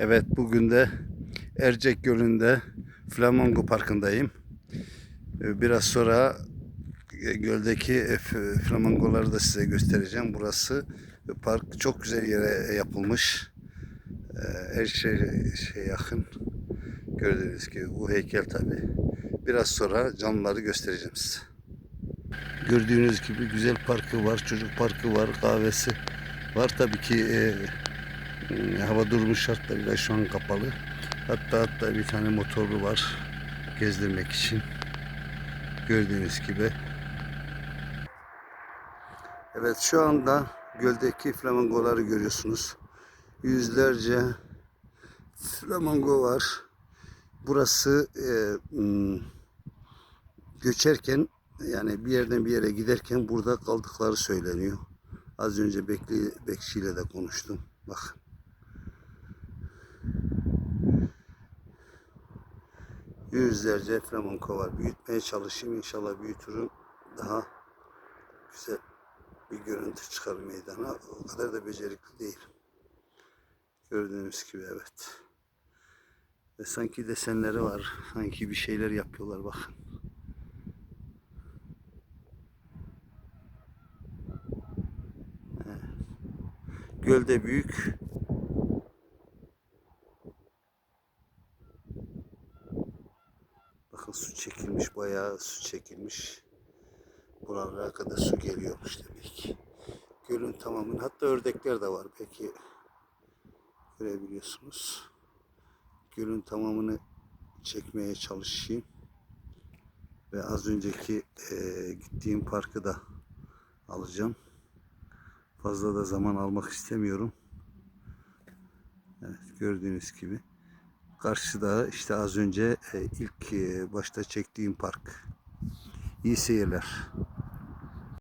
Evet bugün de Ercek Gölü'nde Flamingo Parkı'ndayım. Ee, Biraz sonra e, göldeki e, flamingoları da size göstereceğim. Burası park çok güzel yere yapılmış. Ee, Her şey, şey yakın. Gördüğünüz gibi bu heykel tabi. Biraz sonra canlıları göstereceğim size. Gördüğünüz gibi güzel parkı var, çocuk parkı var, kahvesi var. Tabii ki e, e, hava durumu şartlarıyla şu an kapalı. Hatta hatta bir tane motorlu var gezdirmek için. Gördüğünüz gibi. Evet şu anda göldeki flamingoları görüyorsunuz. Yüzlerce flamingo var. Burası e, hmm, göçerken yani bir yerden bir yere giderken burada kaldıkları söyleniyor. Az önce bekli, bekçiyle de konuştum. Bakın. Yüzlerce flamingo var. Büyütmeye çalışayım. İnşallah büyütürüm. Daha güzel bir görüntü çıkar meydana. O kadar da becerikli değil. Gördüğünüz gibi evet. Ve sanki desenleri var. Sanki bir şeyler yapıyorlar bakın. Evet. Gölde büyük. Bakın su çekilmiş. Bayağı su çekilmiş. Buralara kadar su geliyormuş demek. Gölün tamamını hatta ördekler de var. Peki görebiliyorsunuz. Gölün tamamını çekmeye çalışayım. Ve az önceki eee, gittiğim parkı da alacağım. Fazla da zaman almak istemiyorum. Evet gördüğünüz gibi. Karşıda işte az önce e, ilk e, başta çektiğim park. İyi seyirler.